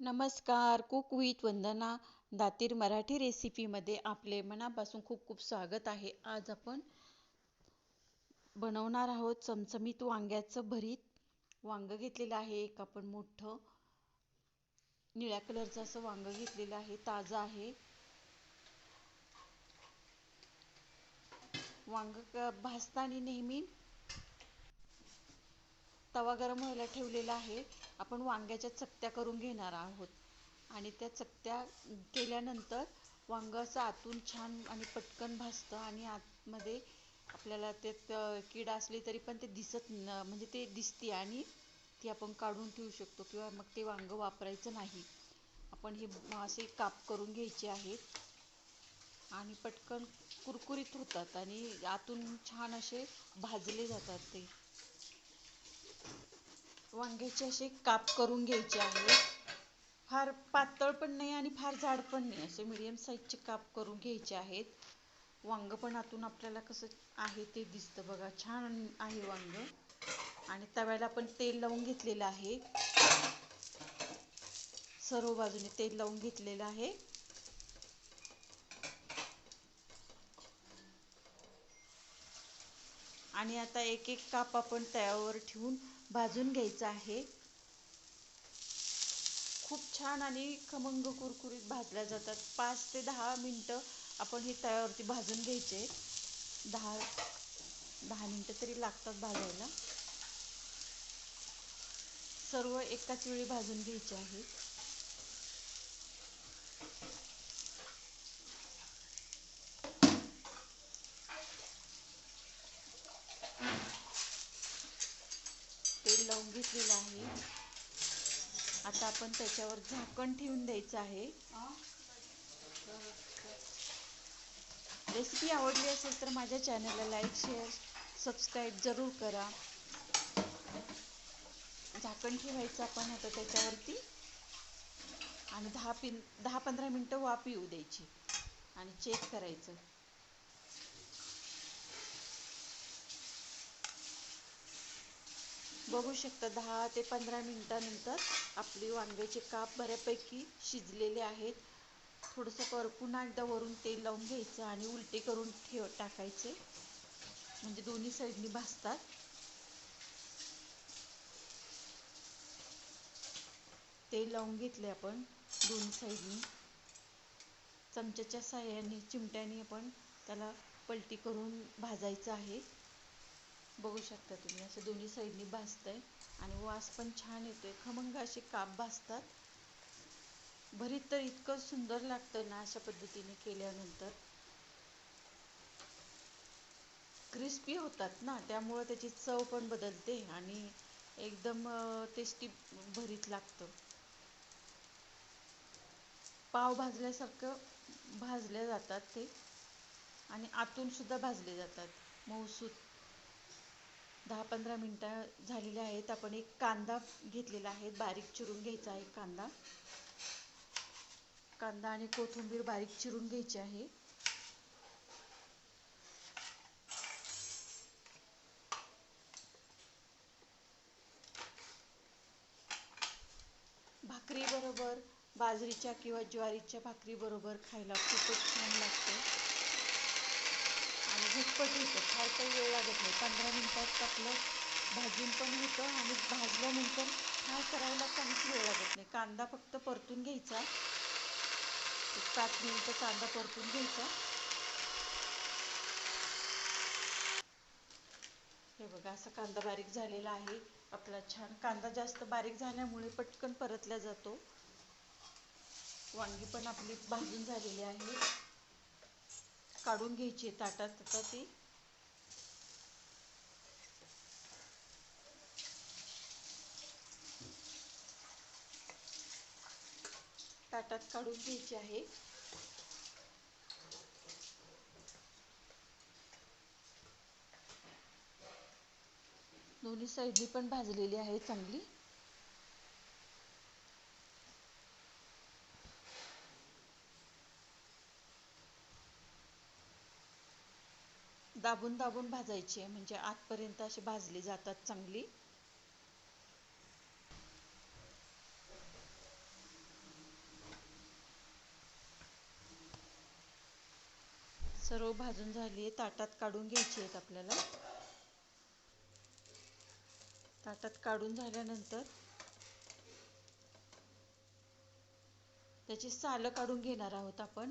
नमस्कार cook with Vandana Datir Marathi रेसिपीमध्ये आपले मनापासून खूप खूप स्वागत आहे. आज आपण बनवणार आहोत चमचमीत वांग्याचं भरीत. वांग घेतलेलं आहे एक आपण मोठं निळ्या कलरचं असं वांग घेतलेलं आहे ताजं आहे. वांग भाजताना नेहमी तवा गरम व्हायला ठेवलेला आहे. आपण वांग्याच्या चकत्या करून घेणार आहोत. आणि त्या चकत्या केल्यानंतर वांग असं आतून छान आणि पटकन भाजतं आणि आतमध्ये आपल्याला त्यात कीड असली तरी पण ते दिसत न म्हणजे ते दिसते आणि ती आपण काढून ठेवू शकतो किंवा मग ते वांग वापरायचं नाही. आपण हे असे काप करून घ्यायचे आहेत. आणि पटकन कुरकुरीत होतात आणि आतून छान असे भाजले जातात ते. वांग्याचे असे काप करून घ्यायचे आहेत फार पातळ पण नाही आणि फार जाड पण नाही. असे मिडियम साईजचे काप करून घ्यायचे आहेत. वांग पण आतून आपल्याला कसं आहे ते दिसतं बघा. छान आहे वांग. आणि तव्याला पण तेल लावून घेतलेलं आहे. सर्व बाजूने तेल लावून घेतलेलं आहे. आणि आता एक एक काप आपण तव्यावर ठेवून भाजून घ्यायचं आहे. खूप छान आणि खमंग कुरकुरीत भाजल्या जातात. पाच ते दहा मिनटं आपण हे तव्यावरती भाजून घ्यायचे. दहा दहा मिनटं तरी लागतात भाजायला. सर्व एकाच वेळी भाजून घ्यायचे आहे तेल लावून घेतलेलं आहे. आता आपण त्याच्यावर झाकण ठेवून द्यायचं आहे. रेसिपी आवडली असेल तर माझ्या चॅनलला लाईक शेअर सबस्क्राईब जरूर करा. झाकण ठेवायचं आपण आता त्याच्यावरती. आणि दहा पिन दहा पंधरा मिनटं वाफ येऊ द्यायची. आणि चेक करायचं. बघू शकता दहा ते पंधरा मिनटानंतर आपली वांग्याचे काप बऱ्यापैकी शिजलेले आहेत थोडंसं कर एकदा वरून तेल लावून घ्यायचं आणि उलटे करून ठेव टाकायचे. म्हणजे दोन्ही साईडनी भाजतात. तेल लावून घेतले आपण दोन्ही साईडनी. चमच्याच्या साह्याने चिमट्याने आपण त्याला पलटी करून भाजायचं आहे. बघू शकता तुम्ही. असं दोन्ही साईडनी भाजतंय आणि वास पण छान येतोय. खमंग असे काप भाजतात भरीत तर इतकं सुंदर लागतं ना अशा पद्धतीने केल्यानंतर. क्रिस्पी होतात ना त्यामुळं त्याची चव पण बदलते आणि एकदम टेस्टी भरीत लागतं. पाव भाजल्यासारखं भाजल्या जातात ते आणि आतून सुद्धा भाजले जातात. मऊसूत दहा पंधरा मिनटं झालेली आहेत. आपण एक कांदा घेतलेला आहे. बारीक चिरून घ्यायचा आहे कांदा. कांदा आणि कोथिंबीर बारीक चिरून घ्यायची आहे. भाकरीबरोबर बाजरीच्या किंवा ज्वारीच्या भाकरीबरोबर खायला खूपच छान लागतं. आणि झटपट होतं. फार काही वेळ लागत नाही. पंधरा मिनटात आपलं भाजून पण होतं आणि भाजल्यानंतर फ्राय करायला काहीच वेळ लागत नाही. कांदा फक्त परतून घ्यायचा. एक पाच मिनटं कांदा परतून घ्यायचा. हे बघा असा कांदा बारीक झालेला आहे. आपला छान कांदा जास्त बारीक झाल्यामुळे पटकन परतला जातो. वांगी पण आपली भाजून झालेली आहे. काढून घ्यायची ताटात आता ती. ताटात काढून घ्यायची आहे. दोन्ही साईडनी पण भाजलेली आहे चांगली. दाबून दाबून भाजायची म्हणजे आतपर्यंत अशी भाजली जातात चांगली. सर्व भाजून झाली आहे ताटात काढून घ्यायची आहेत आपल्याला. ताटात काढून झाल्यानंतर त्याची सालं काढून घेणार आहोत आपण.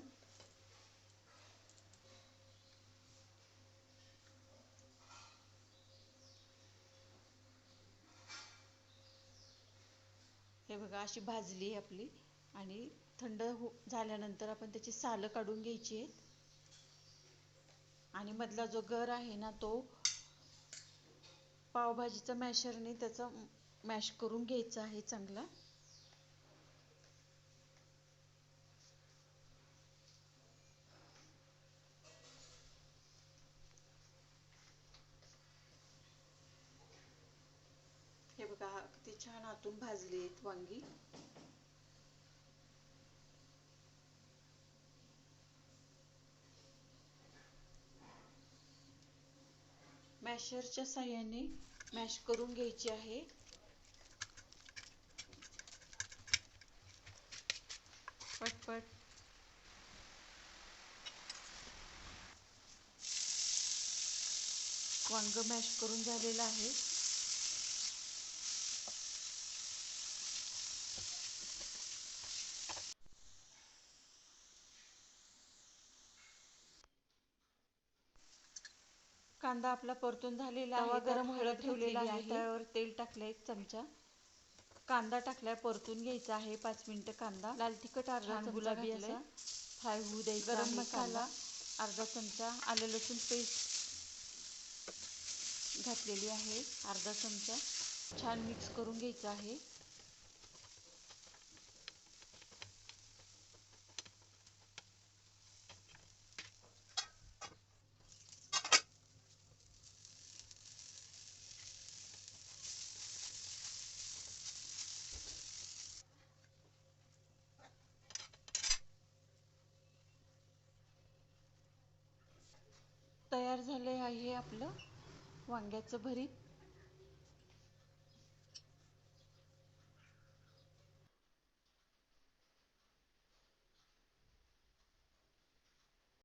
हे बघा अशी भाजली आहे आपली. आणि थंड हो झाल्यानंतर आपण त्याची सालं काढून घ्यायची आहेत. आणि मधला जो गर आहे ना तो पावभाजीचा मॅशरने त्याचा मॅश करून घ्यायचा आहे चांगला. बघा किती छान आतून भाजली आहेत वांगी. मॅशरच्या साह्याने मॅश करून घ्यायची आहे. पटपट. वांग मॅश करून झालेलं आहे. कांदा आपला परतून झालेला आहे गरम व्हायला ठेवलेला आहे. त्यावर तेल टाकलं एक चमचा. कांदा टाकलाय परतून घ्यायचा आहे पाच मिनिटं कांदा. लाल तिखट अर्धा गुलाबी असा. फ्राय होऊ द्यायचा गरम मसाला. अर्धा चमचा. आलं लसूण पेस्ट घातलेली आहे अर्धा चमचा. छान मिक्स करून घ्यायचं आहे. तयार झालं आहे आपलं. वांग्याचं भरीत.